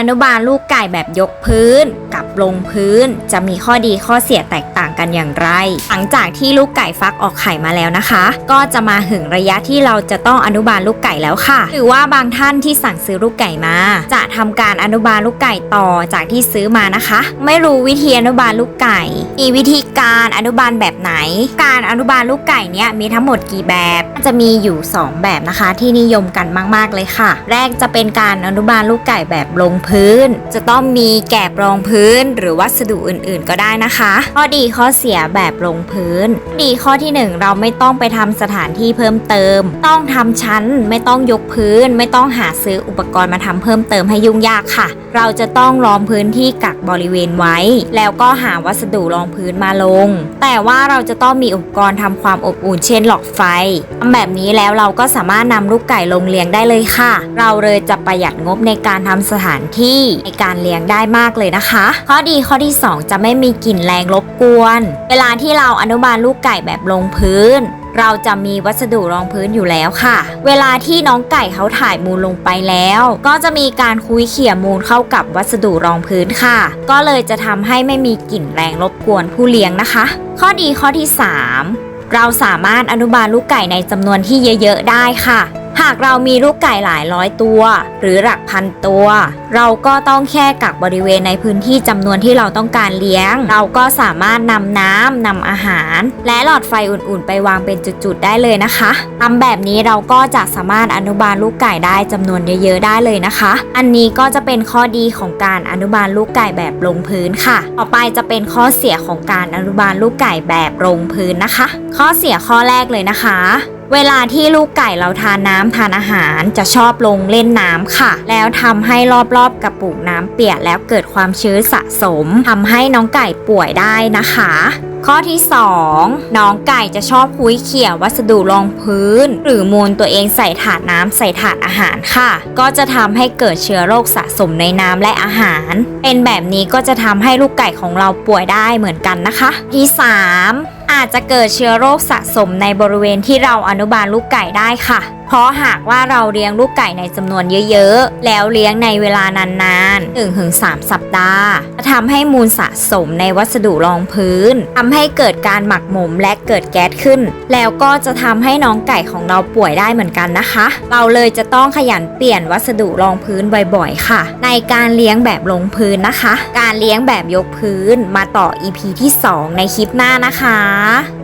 อนุบาลลูกไก่แบบยกพื้น กับลงพื้น จะมีข้อดีข้อเสียแตกต่างกันอย่างไร หลังจากที่ลูกไก่ฟักออกไข่มาแล้วนะคะ ก็จะมาถึงระยะที่เราจะต้องอนุบาลลูกไก่แล้วค่ะ หรือว่าบางท่านที่สั่งซื้อลูกไก่มา จะทำการอนุบาลลูกไก่ต่อจากที่ซื้อมานะคะ ไม่รู้วิธีอนุบาลลูกไก่ มีวิธีการอนุบาลแบบไหน การอนุบาลลูกไก่เนี่ยมีทั้งหมดกี่แบบ จะมีอยู่ 2 แบบนะคะ ที่นิยมกันมาก ๆเลยค่ะ แรกจะเป็นการอนุบาลลูกไก่แบบลงพื้น จะต้องมีแกบรองพื้นหรือวัสดุอื่นๆ ก็ได้นะคะ ข้อดีข้อเสียแบบลงพื้น ดีข้อที่ 1 เราไม่ต้องไปทำสถานที่เพิ่มเติม ต้องทำชั้น ไม่ต้องยกพื้น ไม่ต้องหาซื้ออุปกรณ์มาทำเพิ่มเติมให้ยุ่งยากค่ะ เราจะต้องล้อมพื้นที่กักบริเวณไว้ แล้วก็หาวัสดุรองพื้นมาลง แต่ว่าเราจะต้องมีอุปกรณ์ทำความอบอุ่นเช่นหลอดไฟทำแบบนี้แล้วเราก็สามารถนำลูกไก่ลงเลี้ยงได้เลยค่ะ เราเลยจะประหยัดงบในการทำสถานที่ในการเลี้ยงได้มากเลยนะคะข้อดีข้อที่ 2 จะไม่มีกลิ่นแรงรบกวน เวลาที่เราอนุบาลลูกไก่แบบลงพื้น เราจะมีวัสดุรองพื้นอยู่แล้วค่ะ เวลาที่น้องไก่เขาถ่ายมูลลงไปแล้ว ก็จะมีการคุยเขี่ยมูลเข้ากับวัสดุรองพื้นค่ะ ก็เลยจะทำให้ไม่มีกลิ่นแรงรบกวนผู้เลี้ยงนะคะ ข้อดีข้อที่ 3เราสามารถอนุบาลลูกไก่ในจำนวนที่เยอะ ๆ ได้ค่ะ หากเรามีลูกไก่หลายร้อยตัว หรือหลักพันตัว เราก็ต้องแค่กักบริเวณในพื้นที่จำนวนที่เราต้องการเลี้ยง เราก็สามารถนำน้ำนำอาหาร และหลอดไฟอุ่นๆ ไปวางเป็นจุดๆ ได้เลยนะคะทำแบบนี้เราก็จะสามารถอนุบาลลูกไก่ได้จำนวนเยอะๆ ได้เลยนะคะ อันนี้ก็จะเป็นข้อดีของการอนุบาลลูกไก่แบบลงพื้นค่ะ ต่อไปจะเป็นข้อเสียของการอนุบาลลูกไก่แบบลงพื้นนะคะ ข้อเสียข้อแรกเลยนะคะ เวลาที่ลูกไก่เราทานน้ำทานอาหารจะชอบลงเล่นน้ำค่ะ แล้วทำให้รอบๆกระปุกน้ำเปียกแล้วเกิดความชื้นสะสมทำให้น้องไก่ป่วยได้นะคะ ข้อที่ 2 น้องไก่จะชอบคุยเขี่ยวัสดุรองพื้น หรือมูลตัวเองใส่ถาดน้ำใส่ถาดอาหารค่ะ ก็จะทำให้เกิดเชื้อโรคสะสมในน้ำและอาหาร เป็นแบบนี้ก็จะทำให้ลูกไก่ของเราป่วยได้เหมือนกันนะคะ ที่ 3 อาจจะเกิดเชื้อโรคสะสมในบริเวณที่เราอนุบาลลูกไก่ได้ค่ะ เพราะหากว่าเราเลี้ยงลูกไก่ในจำนวนเยอะๆ แล้วเลี้ยงในเวลานานๆ1-3 สัปดาห์จะทำให้มูลสะสมในวัสดุรองพื้นทำให้เกิดการหมักหมมและเกิดแก๊สขึ้น แล้วก็จะทำให้น้องไก่ของเราป่วยได้เหมือนกันนะคะ เราเลยจะต้องขยันเปลี่ยนวัสดุรองพื้นบ่อยๆ ค่ะ ในการเลี้ยงแบบลงพื้นนะคะ การเลี้ยงแบบยกพื้นมาต่อ EP ที่ 2 ในคลิปหน้านะคะ